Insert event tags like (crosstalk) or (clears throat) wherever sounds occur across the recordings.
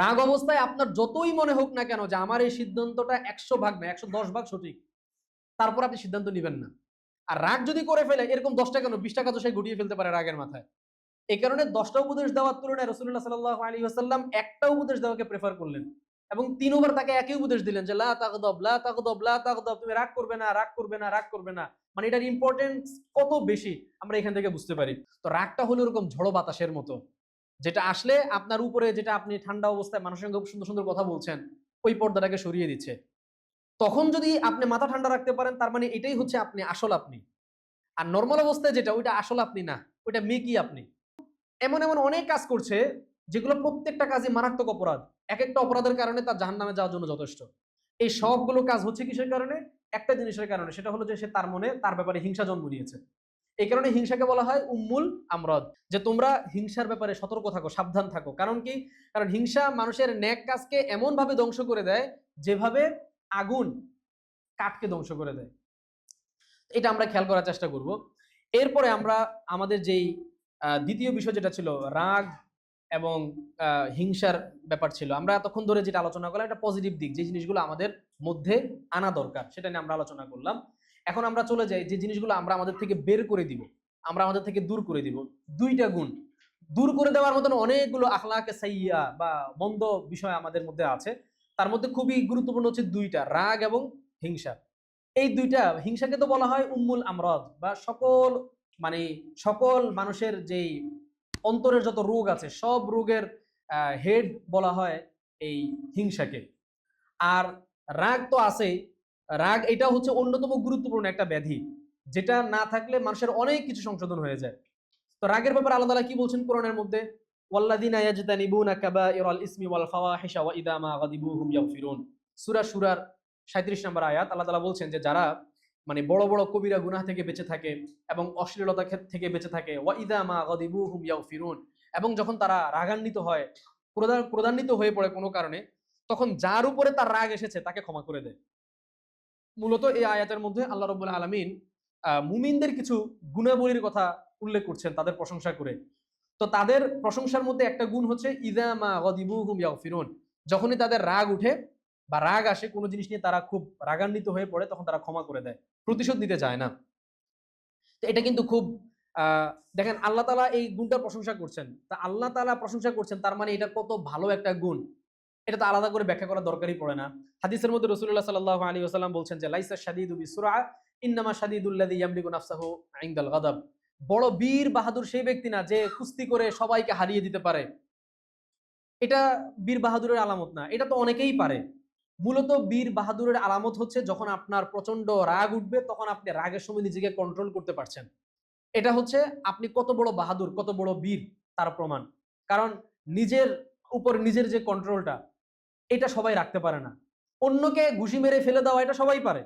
রাগ অবস্থায় আপনার যতই মনে হোক না কেন যে আমার এই সিদ্ধান্তটা একশো ভাগ না, একশো দশ ভাগ সঠিক, তারপর আপনি সিদ্ধান্ত নেবেন না। আর রাগ যদি করে ফেলে, এরকম দশটা কেন বিশটা কাজও সে ঘটিয়ে ফেলতে পারে রাগের মাথায়। এই কারণে দশটা উপদেশ দেওয়ার তুলনায় রসুল্লাহ সাল্লাহ আলী আসাল্লাম একটা উপদেশ দেওয়াকে প্রেফার করলেন এবং তিনবার তাকে একই উপদেশ দিলেন যে, লা তাকদব লা তাকদব লা তাকদব তুমি রাগ করবে না, রাগ করবে না, রাগ করবে না। মানে এটার ইম্পর্টেন্স কত বেশি, আমরা এখান থেকে বুঝতে পারি। তো রাগটা হলো এরকম ঝড়ো বাতাসের মতো। যেটা আসলে আপনার উপরে, যেটা আপনি ঠান্ডা অবস্থায় মানুষের সঙ্গে সুন্দর সুন্দর কথা বলছেন, ওই পর্দাটাকে সরিয়ে দিচ্ছে। তখন যদি আপনি মাথা ঠান্ডা রাখতে পারেন, তার মানে এটাই হচ্ছে আপনি, আসল আপনি। আর নর্মাল অবস্থায় যেটা, ওইটা আসল আপনি না, ওইটা মেকি আপনি। এমন এমন অনেক কাজ করছে, যেগুলো প্রত্যেকটা কাজে মারাত্মক অপরাধ। এক একটা অপরাধের কারণে তার জাহান নামে যাওয়ার জন্য যথেষ্ট। এই সবগুলো কাজ হচ্ছে কিসের কারণে? একটা জিনিসের কারণে, সেটা হলো যে সে তার মনে, তার ব্যাপারে হিংসা জন্ম নিয়েছে। এই কারণে হিংসাকে বলা হয় উম্মুল আমরদ। যে তোমরা হিংসার ব্যাপারে সতর্ক থাকো, সাবধান থাকো। কারণ কি? কারণ হিংসা মানুষের ন্যাক কাজকে এমন ভাবে ধ্বংস করে দেয়, যেভাবে আগুন কাঠকে ধ্বংস করে দেয়। এটা আমরা খেয়াল করার চেষ্টা করব। এরপরে আমরা আমাদের যেই দ্বিতীয় বিষয় যেটা ছিল, রাগ এবং হিংসার ব্যাপার ছিল। আমরা এতক্ষণ ধরে যেটা আলোচনা করলাম এটা পজিটিভ দিক। যে জিনিসগুলো আমাদের মধ্যে আনা দরকার, সেটা নিয়ে আমরা আলোচনা করলাম। এখন আমরা চলে যাই যে জিনিসগুলো আমরা আমাদের থেকে বের করে দিব, আমরা আমাদের থেকে দূর করে দিব। দুইটা গুণ, দূর করে দেওয়ার মতন অনেকগুলো আখলাকে সাইয়া বা মন্দ বিষয় আমাদের মধ্যে আছে। তার মধ্যে খুবই গুরুত্বপূর্ণ হচ্ছে দুইটা, রাগ এবং হিংসা। এই দুইটা, হিংসাকে তো বলা হয় উম্মুল আমরাদ বা সকল মানে সকল মানুষের যেই অন্তরের যত রোগ আছে, সব রোগের হেড বলা হয় এই হিংসাকে। আর রাগ তো আছে রাগ এটা হচ্ছে অন্যতম গুরুত্বপূর্ণ একটা ব্যাধি, যেটা না থাকলে মানুষের অনেক কিছু সংশোধন হয়ে যায়। তো রাগের ব্যাপারে আল্লাহ কি বলছেন কোরআনের মধ্যে? ওয়াল্লাযিনা ইয়াজতানিবুনা কাবাইরাল ইসমি ওয়াল ফাওয়াহিশা ওয়া ইদা মা গাদিবু ইয়াগফিরুন। সূরা সূরার 37 নম্বর আয়াত আল্লাহ বলছেন যে যারা মানে বড় বড় কবিরা গুনাহ থেকে বেঁচে থাকে এবং অশ্লীলতা থেকে বেঁচে থাকে, ওয়া এবং যখন তারা রাগান্বিত হয়, ক্রোধা- ক্রোধান্বিত হয়ে পড়ে কোনো কারণে, তখন যার উপরে তার রাগ এসেছে তাকে ক্ষমা করে দেয়। মূলত এই আয়াতের মধ্যে আল্লাহ রবুল্লা আলমিন মুমিনদের কিছু গুণাবলীর কথা উল্লেখ করছেন তাদের প্রশংসা করে। তো তাদের প্রশংসার মধ্যে একটা গুণ হচ্ছে ইদামা গদিবু হুম ফিরুন যখনই তাদের রাগ উঠে বা রাগ আসে কোনো জিনিস নিয়ে তারা খুব রাগান্বিত হয়ে পড়ে, তখন তারা ক্ষমা করে দেয়, প্রতিশোধ নিতে চায় না। তো এটা কিন্তু খুব দেখেন আল্লাহ তালা এই গুণটার প্রশংসা করছেন। তা আল্লাহ তালা প্রশংসা করছেন, তার মানে এটা কত ভালো একটা গুণ। এটা তো আলাদা করে ব্যাখ্যা করার দরকারই পড়ে না। হাদিসের মধ্যে রসুল্লাহ সাল্লাহ আলী ওসাল্লাম বলছেন যে, লাইসা শাদিদু বিসুরা ইন্নামা শাদিদুল্লাদি ইয়ামলিকু নাফসাহু ইনদাল গাদাব। বড় বীর বাহাদুর সেই ব্যক্তি না যে কুস্তি করে সবাইকে হারিয়ে দিতে পারে। এটা বীর বাহাদুরের আলামত না, এটা তো অনেকেই পারে। মূলত বীর বাহাদুরের আলামত হচ্ছে যখন আপনার প্রচণ্ড রাগ উঠবে, তখন আপনি রাগের সময় নিজেকে কন্ট্রোল করতে পারছেন। এটা হচ্ছে আপনি কত বড় বাহাদুর, কত বড় বীর, তার প্রমাণ। কারণ নিজের উপর নিজের যে কন্ট্রোলটা এটা সবাই রাখতে পারে না। অন্যকে ঘুষি মেরে ফেলে দেওয়া এটা সবাই পারে।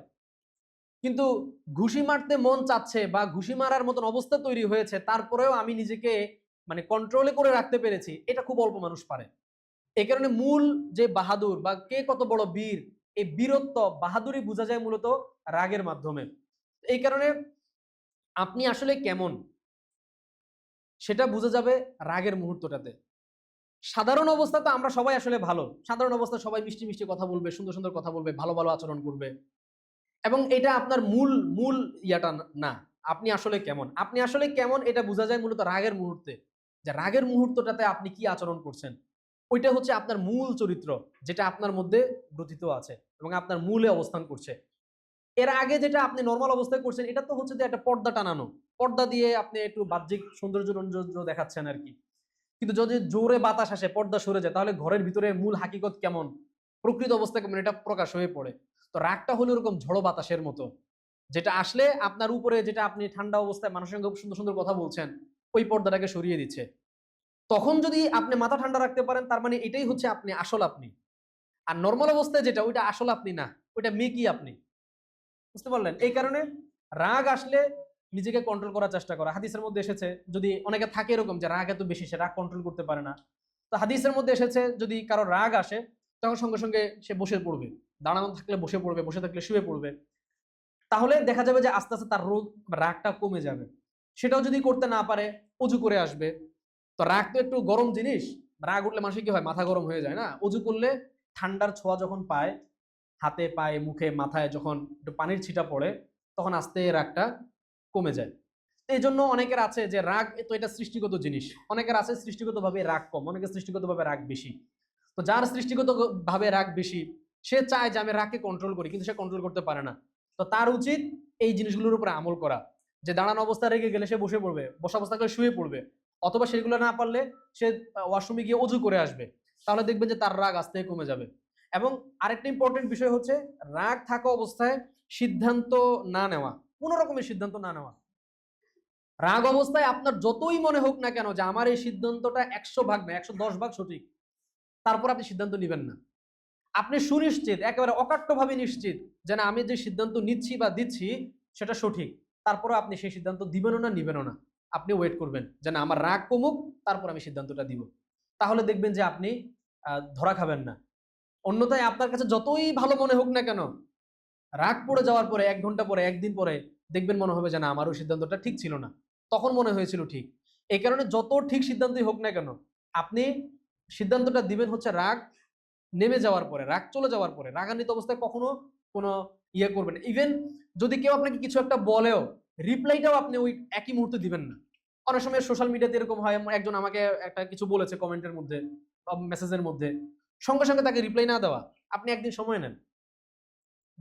কিন্তু ঘুষি মারতে মন চাচ্ছে বা ঘুষি মারার মতন অবস্থা তৈরি হয়েছে, তারপরেও আমি নিজেকে মানে কন্ট্রোলে করে রাখতে পেরেছি, এটা খুব অল্প মানুষ পারে। এই কারণে মূল যে বাহাদুর বা কে কত বড় বীর, এই বীরত্ব বাহাদুরি বোঝা যায় মূলত রাগের মাধ্যমে। এই কারণে আপনি আসলে কেমন? সেটা বোঝা যাবে রাগের মুহূর্তটাতে। সাধারণ অবস্থা তো আমরা সবাই আসলে ভালো। সাধারণ অবস্থা সবাই মিষ্টি মিষ্টি কথা বলবে, সুন্দর সুন্দর কথা বলবে, ভালো ভালো আচরণ করবে। এবং এটা আপনার মূল মূল ইয়াটা না। আপনি আসলে কেমন? আপনি আসলে কেমন এটা বোঝা যায় মূলত রাগের মুহূর্তে। যে রাগের মুহূর্তটাতে আপনি কি আচরণ করছেন? ওইটা হচ্ছে আপনার মূল চরিত্র, যেটা আপনার মধ্যে গ্রথিত আছে এবং আপনার মূলে অবস্থান করছে। এর আগে যেটা আপনি নর্মাল অবস্থায় করছেন, এটা তো হচ্ছে যে একটা পর্দা টানানো। পর্দা দিয়ে আপনি একটু বাহ্যিক সৌন্দর্য দেখাচ্ছেন আর কি। কিন্তু যদি জোরে বাতাস আসে, পর্দা সরে যায়, তাহলে ঘরের ভিতরে মূল হাকিকত কেমন? প্রকৃত অবস্থা কেমন? এটা প্রকাশ হয়ে পড়ে। তো রাগটা হলো এরকম ঝড়ো বাতাসের মতো। যেটা আসলে আপনার উপরে, যেটা আপনি ঠান্ডা অবস্থায় মানুষের সঙ্গে সুন্দর সুন্দর কথা বলছেন, ওই পর্দাটাকে সরিয়ে দিচ্ছে। তখন যদি আপনি মাথা ঠান্ডা রাখতে পারেন, তার মানে এটাই হচ্ছে আপনি আসল আপনি। আর নর্মাল অবস্থায় যেটা, ওইটা আসল আপনি না, ওইটা মেকি আপনি। বুঝতে পারলেন? এই কারণে রাগ আসলে নিজেকে কন্ট্রোল করার চেষ্টা করা। হাদিসের মধ্যে এসেছে, যদি অনেকে থাকে এরকম যে রাগ এত বেশি, সে রাগ কন্ট্রোল করতে পারে না। তো হাদিসের মধ্যে এসেছে, যদি কারও রাগ আসে, তখন সঙ্গে সঙ্গে সে বসে পড়বে। দাঁড়ানো থাকলে বসে পড়বে, বসে থাকলে শুয়ে পড়বে। তাহলে দেখা যাবে যে আস্তে আস্তে তার রোগ, রাগটা কমে যাবে। সেটাও যদি করতে না পারে, অজু করে আসবে। তো রাগ তো একটু গরম জিনিস। রাগ উঠলে মানুষের কি হয়? মাথা গরম হয়ে যায় না? অজু করলে ঠান্ডার ছোঁয়া যখন পায়, হাতে, পায়ে, মুখে, মাথায় যখন একটু পানির ছিটা পড়ে, তখন আস্তে রাগটা কমে যায়। এই জন্য অনেকের আছে যে রাগ তো এটা সৃষ্টিগত জিনিস। অনেকের আছে সৃষ্টিগতভাবে রাগ কম অনেকের সৃষ্টিগতভাবে রাগ বেশি। তো যার সৃষ্টিগত ভাবে রাগ বেশি সে চায় যে আমি রাগকে কন্ট্রোল করি কিন্তু সে কন্ট্রোল করতে পারে না। তো তার উচিত এই জিনিসগুলোর উপরে আমল করা। যে দাঁড়ানো অবস্থা রেগে গেলে সে বসে পড়বে বসা অবস্থা করে শুয়ে পড়বে। অথবা সেগুলো না পারলে সে ওয়াশরুমে গিয়ে অজু করে আসবে। তাহলে দেখবেন যে তার রাগ আস্তে কমে যাবে। এবং আরেকটা ইম্পর্টেন্ট বিষয় হচ্ছে রাগ থাকা অবস্থায় সিদ্ধান্ত না নেওয়া। কোনো রকমের সিদ্ধান্ত না নেওয়া। রাগ অবস্থায় আপনার যতই মনে হোক না কেন যে আমার এই সিদ্ধান্তটা একশো ভাগ না একশো দশ ভাগ সঠিক। তারপর আপনি সিদ্ধান্ত নেবেন না। আপনি সুনিশ্চিত, একেবারে অকাট্যভাবে নিশ্চিত যে না, আমি যে সিদ্ধান্ত নিচ্ছি বা দিচ্ছি, সেটা সঠিক। তারপরে আপনি সেই সিদ্ধান্ত দিবেনও না, নিবেনও না। আপনি ওয়েট করবেন যে না, আমার রাগ কমুক, তারপর আমি সিদ্ধান্তটা দিব। তাহলে দেখবেন যে আপনি ধরা খাবেন না। অন্যথায় আপনার কাছে যতই ভালো মনে হোক না কেন রাগ পড়ে যাওয়ার পরে, এক ঘণ্টা পরে, একদিন পরে দেখবেন মনে হবে যে না ওই সিদ্ধান্তটা ঠিক ছিল না। তখন মনে হয়েছিল ঠিক। এই কারণে যত ঠিক সিদ্ধান্তই হোক না কেন, আপনি সিদ্ধান্তটা দিবেন হচ্ছে রাগ নেমে যাওয়ার পরে, রাগ চলে যাওয়ার পরে, রাগান্বিত অবস্থায় কখনো কোনো ইয়ে করবেন ইভেন যদি কেউ আপনাকে কিছু একটা বলেও রিপ্লাইটাও আপনি ওই একই মুহূর্তে দিবেন না। অনেক সময় সোশ্যাল মিডিয়াতে এরকম হয়, একজন আমাকে একটা কিছু বলেছে কমেন্টের মধ্যে বা মেসেজের মধ্যে। সঙ্গে সঙ্গে তাকে রিপ্লাই না দেওয়া, আপনি একদিন সময় নেন।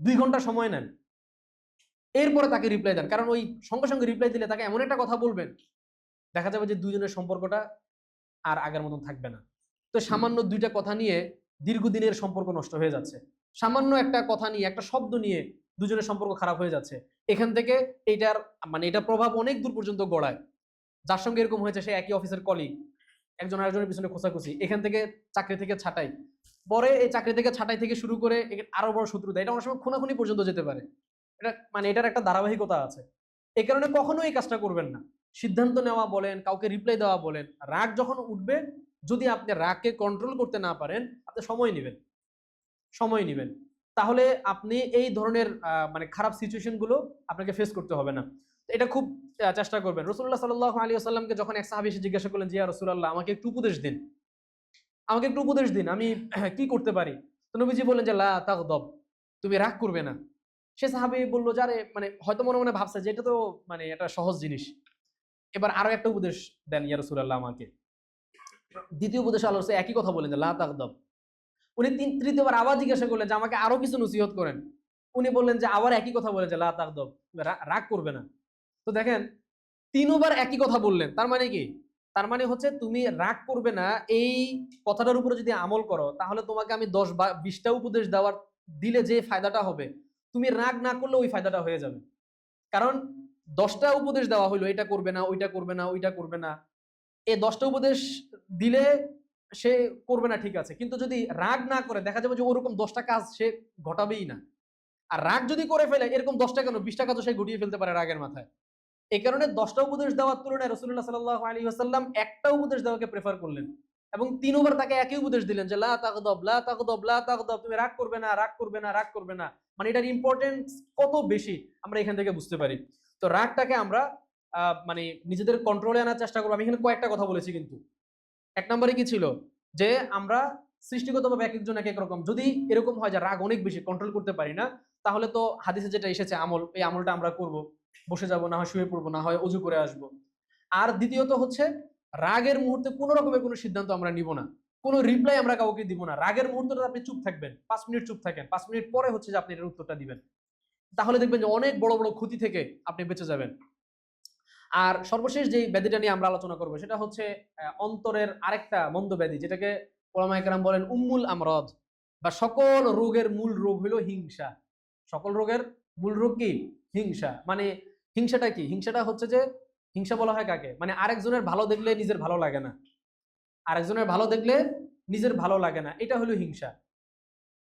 দুই ঘণ্টা সময় নেন। এরপরে তাকে রিপ্লাই দেন। কারণ ওই সঙ্গে সঙ্গে রিপ্লাই দিলে তাকে এমন একটা কথা বলবেন, দেখা যাবে যে দুইজনের সম্পর্কটা আর আগের মতন থাকবে না। তো সামান্য দুইটা কথা নিয়ে দীর্ঘদিনের সম্পর্ক নষ্ট হয়ে যাচ্ছে। সামান্য একটা কথা নিয়ে, একটা শব্দ নিয়ে দুজনের সম্পর্ক খারাপ হয়ে যাচ্ছে। এখান থেকে এইটার মানে এটা প্রভাব অনেক দূর পর্যন্ত গড়ায়। যার সঙ্গে এরকম হয়েছে, সে একই অফিসের কলিগ একজন আরেকজনের পিছনে খোঁচাখুচি। এখান থেকে চাকরি থেকে ছাঁটাই। পরে এই চাকরি থেকে, ছাঁটাই থেকে শুরু করে আরও বড় শত্রু দেয় এটা অনেক সময় খুনাখুনি পর্যন্ত যেতে পারে। এটা মানে এটার একটা ধারাবাহিকতা আছে। এই কারণে কখনো এই কাজটা করবেন না। সিদ্ধান্ত নেওয়া বলেন, কাউকে রিপ্লাই দেওয়া বলেন, রাগ যখন উঠবে, যদি আপনি রাগকে কন্ট্রোল করতে না পারেন, আপনি সময় নেবেন। সময় নেবেন। তাহলে আপনি এই ধরনের মানে খারাপ সিচুয়েশনগুলো আপনাকে ফেস করতে হবে না। এটা খুব চেষ্টা করবেন। রসুল্লাহ সাল্লাহ আলী আসাল্লামকে যখন এক সাহাবি এসে জিজ্ঞাসা করলেন জিয়া রসুল্লাহ আমাকে একটু উপদেশ দিন। আমাকে একটু উপদেশ দিন, আমি (clears throat) কি করতে পারি? তো নবীজি বললেন যে, লা তুমি রাগ করবে না। সে সাহাবি বলল যারে মানে হয়তো মনে মনে ভাবছে যে, এটা তো মানে এটা সহজ জিনিস। এবার আরও একটা উপদেশ দেন, ইয়া রসুল্লাহ আমাকে। দ্বিতীয় উপদেশ আল্লাহ একই কথা বলেন যে, লা উনি তিন, তৃতীয়বার আবার জিজ্ঞাসা করলেন যে, আমাকে আরও কিছু নসিহত করেন? উনি বললেন যে, আবার একই কথা বলেন যে, লা রা- রাগ করবে না। তো দেখেন, তিনবার একই কথা বললেন, তার মানে কি? তার মানে হচ্ছে তুমি রাগ করবে না, এই কথাটার উপরে যদি আমল করো, তাহলে তোমাকে আমি দশ বা বিশটা উপদেশ দেওয়ার দিলে যে ফায়দাটা হবে, তুমি রাগ না করলে ওই ফায়দাটা হয়ে যাবে। কারণ দশটা উপদেশ দেওয়া হলো এটা করবে না, ওইটা করবে না, ওইটা করবে না। এই দশটা উপদেশ দিলে সে করবে না, ঠিক আছে। কিন্তু যদি রাগ না করে, দেখা যাবে যে ওরকম দশটা কাজ সে ঘটাবেই না। আর রাগ যদি করে ফেলে, এরকম দশটা কেন? বিশটা কাজও সে ঘটিয়ে ফেলতে পারে রাগের মাথায়। এই কারণে দশটা উপদেশ দেওয়ার তুলনায় রসুল্লাহ সাল্লাহ আলী আসাল্লাম একটা উপদেশ দেওয়াকে প্রেফার করলেন। এবং তিনবার তাকে একই উপদেশ দিলেন যে, লা তাকদব লা তুমি রাগ করবে না, রাগ করবে না, রাগ করবে না। মানে এটার ইম্পর্টেন্স কত বেশি আমরা এখান থেকে বুঝতে পারি। তো রাগটাকে আমরা মানে নিজেদের কন্ট্রোলে আনার চেষ্টা করব। আমি এখানে কয়েকটা কথা বলেছি কিন্তু। এক নম্বরে কি ছিল? যে, আমরা সৃষ্টিগতভাবে এক একজন এক এক রকম। যদি এরকম হয় যে, রাগ অনেক বেশি কন্ট্রোল করতে পারি না, তাহলে তো হাদিসে যেটা এসেছে আমল, এই আমলটা আমরা করব। বসে যাব, না হয় শুয়ে পড়ব, না হয় অজু করে আসব। আর দ্বিতীয়ত হচ্ছে, রাগের মুহূর্তে কোনো রকমের কোনো সিদ্ধান্ত আমরা নিব না। কোনো রিপ্লাই আমরা কাউকে দিব না। রাগের মুহূর্তটা আপনি চুপ থাকবেন, পাঁচ মিনিট চুপ থাকেন, পাঁচ মিনিট পরে হচ্ছে যে আপনি এটার উত্তরটা দিবেন। তাহলে দেখবেন যে অনেক বড় বড় ক্ষতি থেকে আপনি বেঁচে যাবেন। আর সর্বশেষ যে ব্যাধিটা নিয়ে আমরা আলোচনা করব, সেটা হচ্ছে অন্তরের আরেকটা মন্দ ব্যাধি, যেটাকে একরাম বলেন উম্মুল আমরদ বা সকল রোগের মূল রোগ হলো হিংসা। সকল রোগের মূল রোগ কি? হিংসা। মানে হিংসাটা কি? হিংসাটা হচ্ছে যে, হিংসা বলা হয় কাকে? মানে আরেকজনের ভালো দেখলে নিজের ভালো লাগে না। আরেকজনের ভালো দেখলে নিজের ভালো লাগে না। এটা হলো হিংসা।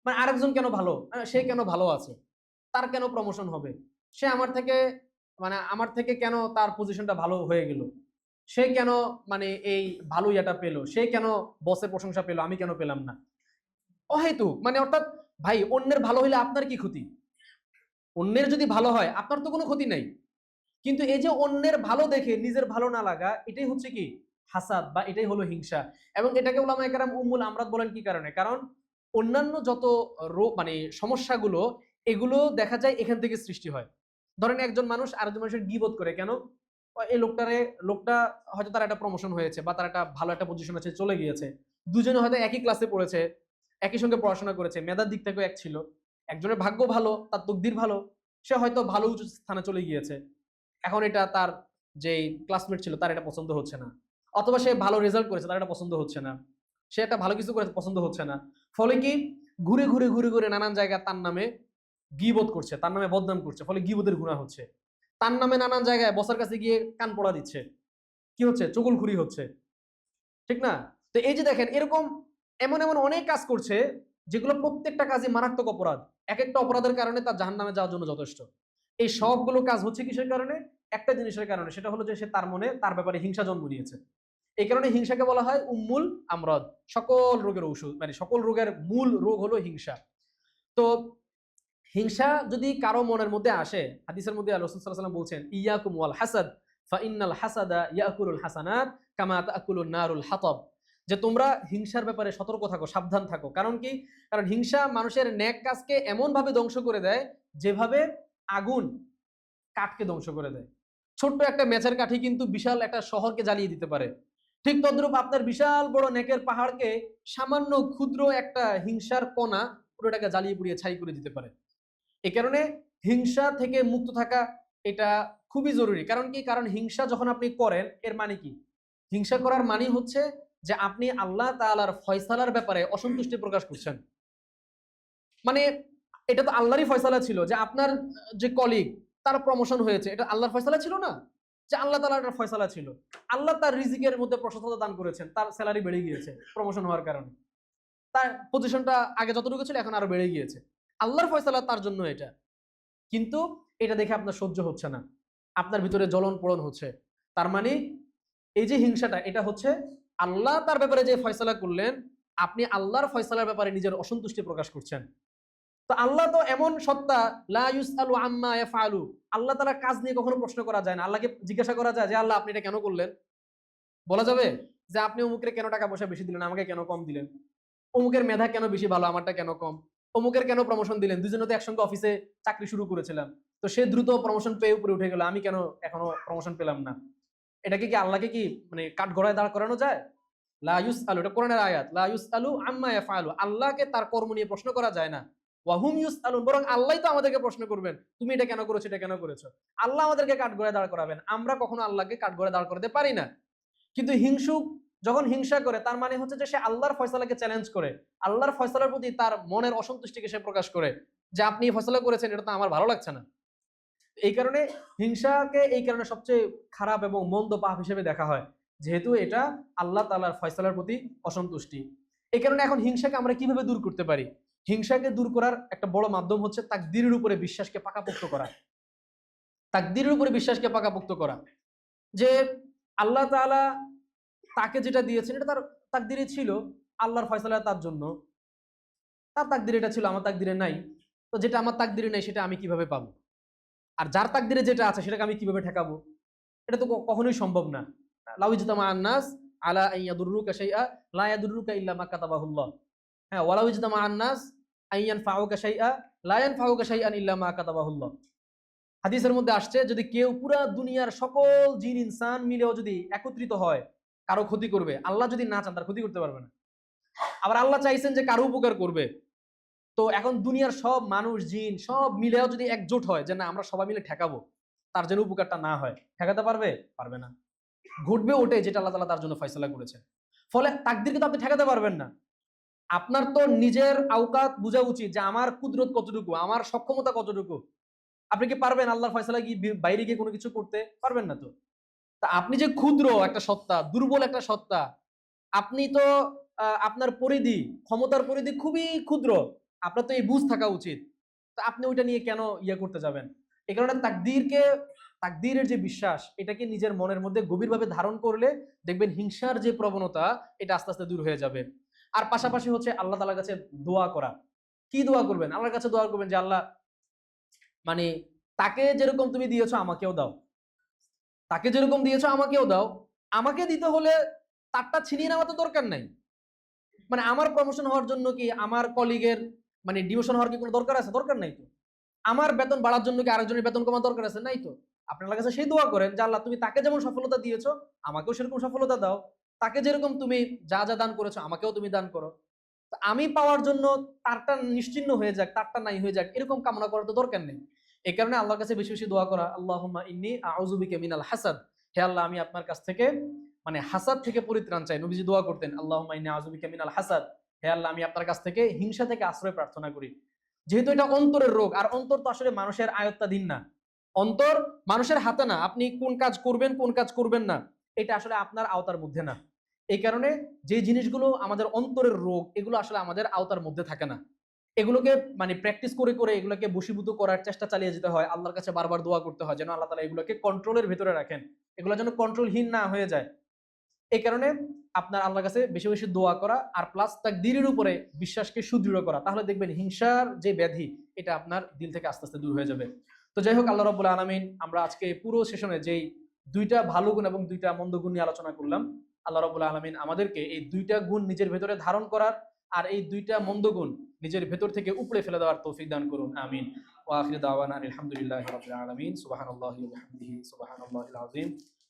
মানে আরেকজন কেন ভালো? সে কেন ভালো আছে? তার কেন প্রমোশন হবে? সে আমার থেকে মানে আমার থেকে কেন তার পজিশনটা ভালো হয়ে গেল? সে কেন মানে এই ভালো ইয়াটা পেল? সে কেন বসের প্রশংসা পেল? আমি কেন পেলাম না? অহেতু মানে অর্থাৎ, ভাই, অন্যের ভালো হলে আপনার কি ক্ষতি? অন্যের যদি ভালো হয়, আপনার তো কোনো ক্ষতি নাই। কিন্তু এই যে অন্যের ভালো দেখে নিজের ভালো না লাগা, এটাই হচ্ছে কি? হাসাদ বা এটাই হলো হিংসা। এবং এটাকে ওলামা একরাম উম্মুল আমরাত বলেন কি কারণে? কারণ অন্যান্য যত রোগ মানে সমস্যাগুলো, এগুলো দেখা যায় এখান থেকে সৃষ্টি হয়। ধরেন একজন মানুষ আরেকজন মানুষের গিবোধ করে, কেন? এই লোকটারে, লোকটা হয়তো তার একটা প্রমোশন হয়েছে বা তার একটা ভালো একটা পজিশন আছে, চলে গিয়েছে। দুজনে হয়তো একই ক্লাসে পড়েছে, একই সঙ্গে পড়াশোনা করেছে, মেধার দিক থেকেও এক ছিল। একজনের ভাগ্য ভালো, তার তকদির ভালো, সে হয়তো ভালো উঁচু স্থানে চলে গিয়েছে। এখন এটা তার যে ক্লাসমেট ছিল, তার এটা পছন্দ হচ্ছে না। অথবা সে ভালো রেজাল্ট করেছে, তার এটা পছন্দ হচ্ছে না। সে একটা ভালো কিছু করেছে, পছন্দ হচ্ছে না। ফলে কি? ঘুরে ঘুরে ঘুরে ঘুরে নানান জায়গায় তার নামে গিবোধ করছে, তার নামে বদনাম করছে। ফলে গিবোধের গুণা হচ্ছে। তার নামে নানান জায়গায় বসার কাছে গিয়ে কান পড়া দিচ্ছে। কি হচ্ছে? চকুল চকুলখুরি হচ্ছে। ঠিক না? তো এই যে দেখেন, এরকম এমন এমন অনেক কাজ করছে যেগুলো প্রত্যেকটা কাজে মারাত্মক অপরাধ। এক একটা অপরাধের কারণে তার জাহান নামে যাওয়ার জন্য যথেষ্ট। এই সবগুলো কাজ হচ্ছে কিসের কারণে? একটা জিনিসের কারণে, সেটা হলো যে সে তার মনে, তার ব্যাপারে হিংসা জন্ম নিয়েছে। এই কারণে হিংসাকে বলা হয় উম্মুল আমরাদ। সকল রোগের ঔষধ মানে সকল রোগের মূল রোগ হলো হিংসা। তো হিংসা যদি কারও মনের মধ্যে আসে, হাদিসের মধ্যে আল্লাহ সাল্লাম বলছেন, ইয়াকুম ওয়াল হাসাদ ফা ইন্নাল হাসাদা ইয়াকুলুল হাসানাত কামা তাকুলুন নারুল হাতব। যে তোমরা হিংসার ব্যাপারে সতর্ক থাকো, সাবধান থাকো। কারণ কি? কারণ হিংসা মানুষের ন্যাক কাজকে এমন ভাবে ধ্বংস করে দেয় যেভাবে আগুন কাঠকে ধ্বংস করে দেয়। ছোট্ট একটা ম্যাচের কাঠি কিন্তু বিশাল একটা শহরকে জ্বালিয়ে দিতে পারে। ঠিক তদ্রূপ আপনার বিশাল বড় নেকের পাহাড়কে সামান্য ক্ষুদ্র একটা হিংসার কণা পুরোটাকে জ্বালিয়ে পুড়িয়ে ছাই করে দিতে পারে। এ কারণে হিংসা থেকে মুক্ত থাকা এটা খুবই জরুরি। কারণ কি? কারণ হিংসা যখন আপনি করেন, এর মানে কি? হিংসা করার মানে হচ্ছে যে আপনি আল্লাহ তালার ফয়সালার ব্যাপারে অসন্তুষ্টি প্রকাশ করছেন। মানে এটা তো আল্লাহরই ফয়সালা ছিল যে আপনার যে কলিগ তার প্রমোশন হয়েছে। এটা আল্লাহর ফয়সালা ছিল না? যে আল্লাহ তালার ফয়সালা ছিল। আল্লাহ তার রিজিকের মধ্যে প্রশস্ততা দান করেছেন, তার স্যালারি বেড়ে গিয়েছে প্রমোশন হওয়ার কারণে। তার পজিশনটা আগে যতটুকু ছিল, এখন আরও বেড়ে গিয়েছে। আল্লাহর ফয়সালা তার জন্য এটা। কিন্তু এটা দেখে আপনার সহ্য হচ্ছে না। আপনার ভিতরে জ্বলন পড়ন হচ্ছে। তার মানে এই যে হিংসাটা, এটা হচ্ছে আল্লাহ তার ব্যাপারে যে ফয়সালা করলেন, আপনি আল্লাহর ফয়সালার ব্যাপারে নিজের অসন্তুষ্টি প্রকাশ করছেন। তো আল্লাহ তো এমন সত্তা, লা ইউসআলু আম্মা ইয়াফআলু। আল্লাহ তাআলা কাজ নিয়ে কখনো প্রশ্ন করা যায় না। আল্লাহকে জিজ্ঞাসা করা যায় যে, আল্লাহ, আপনি এটা কেন করলেন? বলা যাবে যে, আপনি অমুকের কেন টাকা পয়সা বেশি দিলেন? আমাকে কেন কম দিলেন? অমুকের মেধা কেন বেশি ভালো? আমারটা কেন কম? অমুকের কেন প্রমোশন দিলেন? দুজনে তো একসঙ্গে অফিসে চাকরি শুরু করেছিলাম। তো সে দ্রুত প্রমোশন পেয়ে উপরে উঠে গেল। আমি কেন এখনও প্রমোশন পেলাম না? এটাকে কি আল্লাহকে কি মানে কাঠ গড়ায় দাঁড় করানো যায়? আলু এটা কোরআনের আয়াত। আলু ইয়াফআলু। আল্লাহকে তার কর্ম নিয়ে প্রশ্ন করা যায় না। ওয়াহুম ইউস বরং আল্লাহ তো আমাদেরকে প্রশ্ন করবেন, তুমি এটা কেন করেছ, এটা কেন করেছ? আল্লাহ আমাদেরকে দাঁড় করাবেন। আমরা কখনো আল্লাহকে দাঁড় করাতে পারি না। কিন্তু হিংসুক যখন হিংসা করে, তার মানে হচ্ছে যে সে আল্লাহর ফয়সালাকে চ্যালেঞ্জ করে। আল্লাহর ফয়সালার প্রতি তার মনের অসন্তুষ্টিকে সে প্রকাশ করে। যে আপনি ফয়সালা করেছেন, এটা তো আমার ভালো লাগছে না। এই কারণে হিংসাকে এই কারণে সবচেয়ে খারাপ এবং মন্দ পাপ হিসেবে দেখা হয়। যেহেতু এটা আল্লাহ তাআলার ফয়সালার প্রতি অসন্তুষ্টি। এই কারণে এখন হিংসাকে আমরা কীভাবে দূর করতে পারি? হিংসাকে দূর করার একটা বড় মাধ্যম হচ্ছে তাকদিরের উপরে বিশ্বাসকে পাকাপোক্ত করা। তাকদিরের উপরে বিশ্বাসকে পাকাপোক্ত করা। যে আল্লাহ তাআলা তাকে যেটা দিয়েছেন, এটা তার তাকদিরে ছিল আল্লাহর ফয়সালা তার জন্য। তার তাকদিরে এটা ছিল, আমার তাকদিরে নাই। তো যেটা আমার তাকদিরে নাই, সেটা আমি কীভাবে পাবো? আর যার তাকদিরে যেটা আছে সেটাকে আমি কীভাবে ঠেকাবো? এটা তো কখনোই সম্ভব না। লাউইজতামা আন্নাস আলা আইয়াদুররুকা শাইআ, লা ইয়াদুররুকা ইল্লা মা কাতাবাহুল্লাহ। হ্যাঁ ওয়ালাউইজতামা আন্নাস আইয়ান ফাউকা শাইআ, লা ইয়ানফাউকা শাইআন ইল্লা মা কাতাবাহুল্লাহ। হাদিসের মধ্যে আসছে, যদি কেউ পুরা দুনিয়ার সকল জিন, ইনসান মিলেও যদি একত্রিত হয়, কারও ক্ষতি করবে, আল্লাহ যদি না চান, তার ক্ষতি করতে পারবে না। আবার আল্লাহ চাইছেন যে কারও উপকার করবে। তো এখন দুনিয়ার সব মানুষ, জিন সব মিলেও যদি একজোট হয় যে না, আমরা সবাই মিলে ঠেকাবো, তার যেন উপকারটা না হয়, ঠেকাতে পারবে? পারবে না। ঘটবে ওটাই যেটা আল্লাহ তালা তার জন্য ফয়সলা করেছে ফলে তাকদিরকে তো আপনি ঠেকাতে পারবেন না। আপনার তো নিজের আওকাত বোঝা উচিত যে আমার কুদরত কতটুকু, আমার সক্ষমতা কতটুকু। আপনি কি পারবেন আল্লাহর ফয়সলা কি বাইরে গিয়ে কোনো কিছু করতে? পারবেন না তো। তা আপনি যে ক্ষুদ্র একটা সত্তা, দুর্বল একটা সত্তা, আপনি তো আপনার পরিধি, ক্ষমতার পরিধি খুবই ক্ষুদ্র। আপনার তো এই বুঝ থাকা উচিত। তা আপনি ওইটা নিয়ে কেন ইয়ে করতে যাবেন? এই কারণে তাকদীরকে, তাকদীরের যে বিশ্বাস, এটাকে নিজের মনের মধ্যে গভীরভাবে ধারণ করলে দেখবেন হিংসার যে প্রবণতা, এটা আস্তে আস্তে দূর হয়ে যাবে। আর পাশাপাশি হচ্ছে আল্লাহ তালার কাছে দোয়া করা। কি দোয়া করবেন? আল্লাহর কাছে দোয়া করবেন যে, আল্লাহ মানে তাকে যেরকম তুমি দিয়েছ, আমাকেও দাও। তাকে যেরকম দিয়েছ, আমাকেও দাও। আমাকে দিতে হলে তারটা ছিনিয়ে নেওয়া তো দরকার নাই। মানে আমার প্রমোশন হওয়ার জন্য কি আমার কলিগের মানে ডিমোশন হওয়ার কি কোনো দরকার আছে? দরকার নাই তো। আমার বেতন বাড়ার জন্য কি আরেকজনের বেতন কমার দরকার আছে? নাই তো। আপনার কাছে সেই দোয়া করেন যে, আল্লাহ, তুমি তাকে যেমন সফলতা দিয়েছ, আমাকেও সেরকম সফলতা দাও। তাকে যেরকম তুমি যা যা দান করেছ, আমাকেও তুমি দান করো। তো আমি পাওয়ার জন্য তারটা নিশ্চিন্ন হয়ে যাক, তারটা নাই হয়ে যাক, এরকম কামনা করার তো দরকার নেই। এই কারণে আল্লাহর কাছে বেশি বেশি দোয়া করা আল্লাহ ইন্নি আউজুবিকে মিনাল হাসাদ হে আল্লাহ, আমি আপনার কাছ থেকে মানে হাসাদ থেকে পরিত্রাণ চাই। নবীজি দোয়া করতেন আল্লাহ ইন্নি আউজুবিকে মিনাল হাসাদ হে আল্লাহ, আমি আপনার কাছ থেকে হিংসা থেকে আশ্রয় প্রার্থনা করি। যেহেতু এটা অন্তরের রোগ, আর অন্তর তো আসলে মানুষের আয়ত্তাধীন না। অন্তর মানুষের হাতে না, আপনি কোন কাজ করবেন, কোন কাজ করবেন না, এটা আসলে আপনার আওতার মধ্যে না। এই কারণে যে জিনিসগুলো আমাদের অন্তরের রোগ, এগুলো আসলে আমাদের আওতার মধ্যে থাকে না। এগুলোকে মানে প্র্যাকটিস করে করে এগুলোকে বশীভূত করার চেষ্টা চালিয়ে যেতে হয়। আল্লাহর কাছে বারবার দোয়া করতে হয় যেন আল্লাহ তালা এগুলোকে কন্ট্রোলের ভেতরে রাখেন। এগুলো যেন কন্ট্রোলহীন না হয়ে যায়। এই কারণে আপনার আল্লাহর কাছে বেশি বেশি দোয়া করা আর প্লাস তাকদীরের উপরে বিশ্বাসকে সুদৃঢ় করা। তাহলে দেখবেন হিংসার যে ব্যাধি, এটা আপনার দিল থেকে আস্তে আস্তে দূর হয়ে যাবে। তো যাই হোক, আল্লাহ রবুল্লা আলমিন, আমরা আজকে পুরো সেশনে যেই দুইটা ভালো গুণ এবং দুইটা মন্দ গুণ নিয়ে আলোচনা করলাম, আল্লাহ রবুল্লা আলমিন আমাদেরকে এই দুইটা গুণ নিজের ভেতরে ধারণ করার আর এই দুইটা মন্দ গুণ নিজের ভেতর থেকে উপড়ে ফেলে দেওয়ার তৌফিক দান করুন। আমিন। ওয়াখির দাওয়ান আলহামদুলিল্লাহ আলামিন। সুবহানাল্লাহিল আযীম।